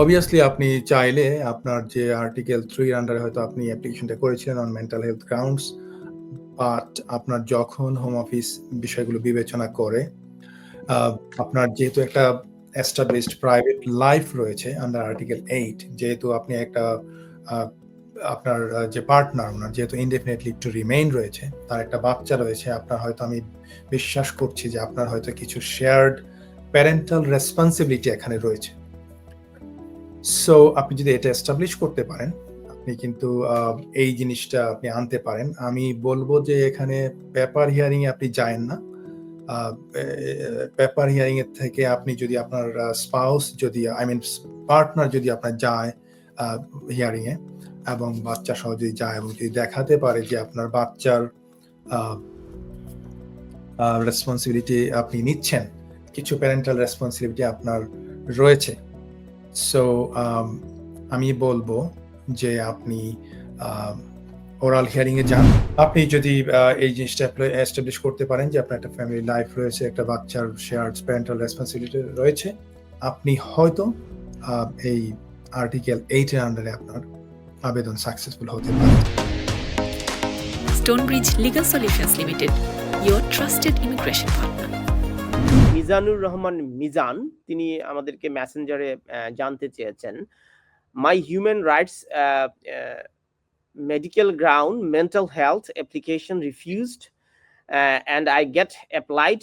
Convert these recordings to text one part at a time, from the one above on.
Obviously আপনি চাইলে আপনার যে আর্টিকেল 3 এর আন্ডারে হয়তো আপনি অ্যাপ্লিকেশনটা করেছিলেন on mental health grounds but আপনার যখন হোম অফিস বিষয়গুলো বিবেচনা করে আপনার যেহেতু একটা এস্টাবলিশড প্রাইভেট লাইফ রয়েছে আন্ডার আর্টিকেল এইট যেহেতু আপনি একটা আপনার যে পার্টনার উনার যেহেতু ইনডেফিনিট লিভ টু রিমেইন রয়েছে, তার একটা বাচ্চা রয়েছে। আপনার হয়তো আমি বিশ্বাস করছি যে আপনার হয়তো কিছু শেয়ার্ড প্যারেন্টাল রেসপন্সিবিলিটি এখানে রয়েছে। সো আপনি যদি এটা এস্টাবলিশ করতে পারেন, আপনি কিন্তু এই জিনিসটা আপনি আনতে পারেন। আমি বলব যে এখানে পেপার হিয়ারিং এ আপনি যায়েন না। পেপার হিয়ারিং এর থেকে আপনি যদি আপনার স্পাউস যদি আই মিন পার্টনার যদি আপনার যায় হিয়ারিং এ এবং বাচ্চা সহ যদি যায় এবং যদি দেখাতে পারে যে আপনার বাচ্চার আ আপনি নিচ্ছেন। কিছু প্যারেন্টাল রেসপন্সিবিলিটি আপনার রয়েছে। সো আমি বলব যে আপনি ওরাল হিয়ারিং এ যান। আপনি যদি এই জিনিসটা এস্টাবলিশ করতে পারেন যে আপনার একটা ফ্যামিলি লাইফ রয়েছে, একটা বাচ্চার শেয়ার্ড প্যারেন্টাল রেসপন্সিবিলিটি রয়েছে। আপনি হয়তো এই আর্টিকেল 8 এর আন্ডারে আপনার আবেদন সাকসেসফুল হতে পারে। Stonebridge Legal Solutions Limited, your trusted immigration partner. Mizanur Rahman Mizan তিনি আমাদেরকে মেসেঞ্জারে জানতে চেয়েছেন। My human rights medical ground mental health application refused and I get applied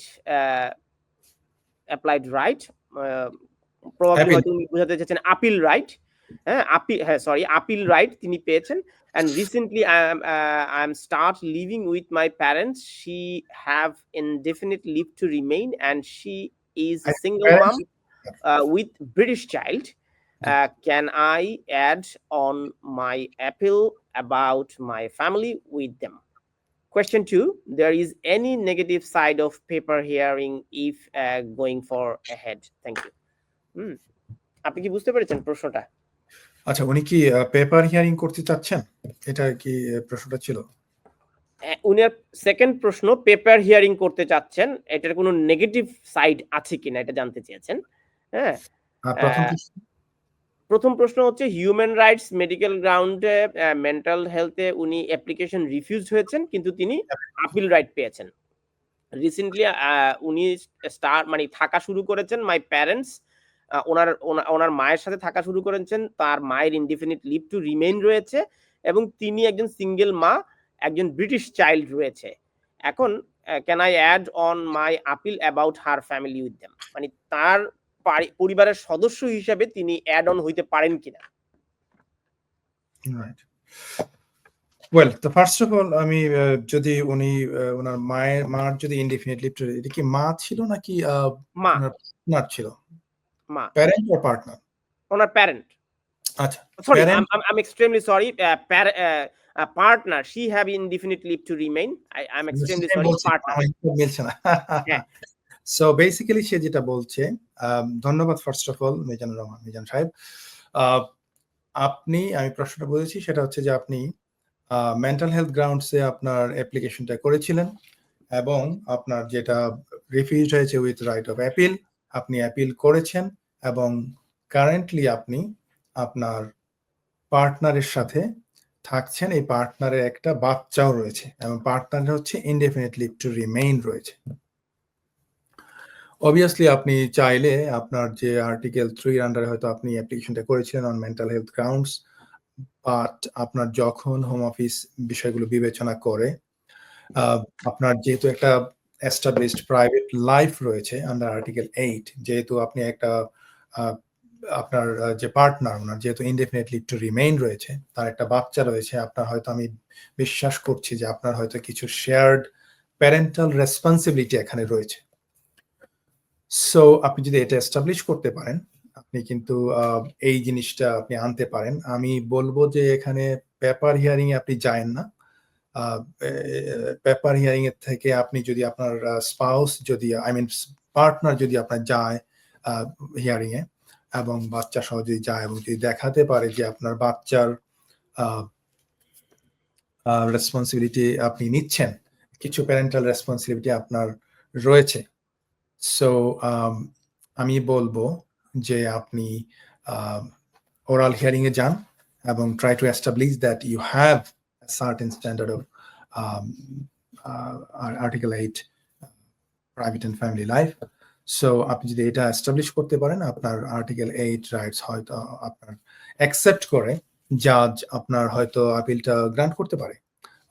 applied right probably বোঝাতে চেয়েছেন appeal right হ্যাঁ? আপি হ্যাঁ, সরি আপিল রাইট তিনি পেয়েছেন। And recently I am uh, I am start living with my parents. She have indefinite leave to remain and she is a And single mom parents uh, with British child. Uh, can I add on my appeal about my family with them? Question two, there is any negative side of paper hearing if uh, going for ahead? Thank you. হুম। আপনি কি বুঝতে পেরেছেন প্রশ্নটা? আচ্ছা উনি কি paper hearing করতে চাচ্ছেন? এটা কি প্রশ্নটা ছিল? উনার 2nd প্রশ্ন পেপার হিয়ারিং করতে চাচ্ছেন। এটার কোনো নেগেটিভ সাইড আছে কিনা এটা জানতে চেয়েছেন। হ্যাঁ? আর ১ম প্রশ্ন? হচ্ছে হিউম্যান রাইটস মেডিকেল গ্রাউন্ডে মেন্টাল হেলথে উনি অ্যাপ্লিকেশন রিফিউজ হয়েছেন কিন্তু তিনি আপিল রাইট পেয়েছেন। রিসেন্টলি উনি স্টার মানে থাকা শুরু করেছেন মাই প্যারেন্টস আ উনার ওনার মায়ের সাথে থাকা শুরু করেছেন। তার মায়ের ইনডিফিনিট লিভ টু রিমেইন রয়েছে এবং তিনি একজন সিঙ্গেল মা, একজন ব্রিটিশ চাইল্ড রয়েছে। এখন can I add on my appeal about her family with them? মানে তার পরিবারের সদস্য হিসেবে তিনি অ্যাড অন হইতে পারেন কিনা? রাইট। ওয়েল তো ফার্স্ট অফ অল আমি যদি উনি আ উনার মায়ের মার যদি ইনডিফিনিট লিভ এটা কি মা ছিল নাকি মা। পার্টনার ছিল? মা। Parent or partner? Owner parent. আচ্ছা। Sorry. Uh, uh, uh, have indefinite leave to remain. I I'm extremely সেটাই sorry. বলছি, Partner. আমার হিসাব মিলছে না। সো বেসিক্যালি সে যেটা বলছে ধন্যবাদ first of all Mizanur Rahman Mizan সাহেব। আ আপনি আমি প্রশ্নটা বুঝেছি সেটা হচ্ছে যে আপনি মেন্টাল হেলথ গ্রাউন্ডস আপনার অ্যাপ্লিকেশনটা করেছিলেন এবং আপনার যেটা রিফিউজড হয়েছে উইথ রাইট অফ অ্যাপিল। আপনি অ্যাপিল করেছেন এবং কারেন্টলি আপনি আপনার পার্টনারের সাথে থাকছেন। এই পার্টনারের একটা বাচ্চাও রয়েছে এবং পার্টনার হচ্ছে ইনডেফিনিট লিভ টু রিমেইন রয়েছে। অবভিয়াসলি আপনি চাইলে আপনার যে আর্টিকেল 3 এর আন্ডারে হয়তো আপনি অ্যাপ্লিকেশনটা করেছিলেন on mental health grounds but আপনার যখন হোম অফিস বিষয়গুলো বিবেচনা করে আপনার যেহেতু একটা এস্টাবলিশড প্রাইভেট লাইফ রয়েছে আন্ডার আর্টিকেল এইট যেহেতু আপনি একটা আপনার যে পার্টনার ওনার যেহেতু ইনডেফিনিট লিভ টু রিমেইন রয়েছে, তার একটা বাচ্চা রয়েছে। আপনার হয়তো আমি বিশ্বাস করছি যে আপনার হয়তো কিছু শেয়ার্ড প্যারেন্টাল রেসপন্সিবিলিটি এখানে রয়েছে। সো আপনি যদি এটা এস্টাবলিশ করতে পারেন, আপনি কিন্তু এই জিনিসটা আপনি আনতে পারেন। আমি বলব যে এখানে পেপার হিয়ারিং এ আপনি যায়েন না। পেপার হিয়ারিং এর থেকে আপনি যদি আপনার স্পাউস যদি আই মিন পার্টনার যদি আপনার যায় আ হিয়ারিং এ এবং বাচ্চা সহ যদি যায় এবং যদি দেখাতে পারে যে আপনার বাচ্চার আ আপনি নিচ্ছেন। কিছু প্যারেন্টাল রেসপনসিবিলিটি আপনার রয়েছে। সো আম বলব যে আপনি ওরাল হিয়ারিং এ যান এবং try to establish that you have certain standard of article eight private and family life so আপনি যদি এটা এস্টাবলিশ করতে পারেন, আপনার আর্টিকেল এইট রাইটস হয়তো আপনার অ্যাকসেপ্ট করে জাজ আপনার হয়তো আপিলটা গ্রান্ট করতে পারে।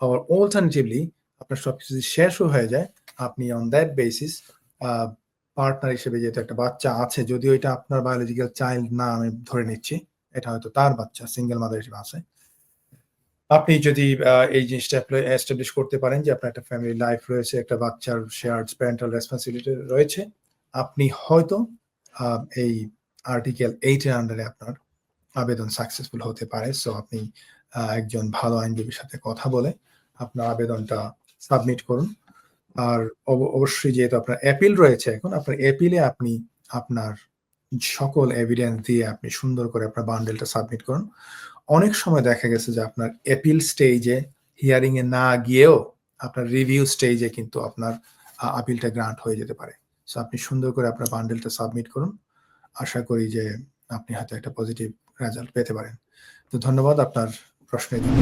আবার অল্টারনেটিভলি আপনার সবকিছু যদি শেষও হয়ে যায়, আপনি অন দ্যাট বেসিস পার্টনার হিসেবে যেহেতু একটা বাচ্চা আছে, যদিও এটা আপনার বায়োলজিক্যাল চাইল্ড না, আমি ধরে নিচ্ছি, এটা হয়তো তার বাচ্চা সিঙ্গেল মাদার হিসেবে আছে। আপনি যদি এই জিনিসটা এস্টাবলিশ করতে পারেন যে আপনার একটা ফ্যামিলি লাইফ রয়েছে, একটা বাচ্চার শেয়ার্ড প্যারেন্টাল রেসপন্সিবিলিটি রয়েছে আপনি হয়তো এই আর্টিকেল এইটের আন্ডারে আপনার আবেদন সাকসেসফুল হতে পারে। সো আপনি একজন ভালো আইনজীবীর সাথে কথা বলে আপনার আবেদনটা সাবমিট করুন। আর অব- অবশ্যই যেহেতু আপনার অ্যাপিল রয়েছে এখন, আপনার অ্যাপিলে আপনি আপনার সকল এভিডেন্স দিয়ে আপনি সুন্দর করে আপনার বান্ডেলটা সাবমিট করুন। অনেক সময় দেখা গেছে যে আপনার অ্যাপিল স্টেজে হিয়ারিং এ না গিয়েও আপনার রিভিউ স্টেজে কিন্তু আপনার আপিলটা গ্রান্ট হয়ে যেতে পারে। সো আপনি সুন্দর করে আপনার বান্ডেলটা সাবমিট করুন। আশা করি যে আপনি হয়তো একটা পজিটিভ রেজাল্ট পেতে পারেন। তো ধন্যবাদ আপনার প্রশ্নের জন্য।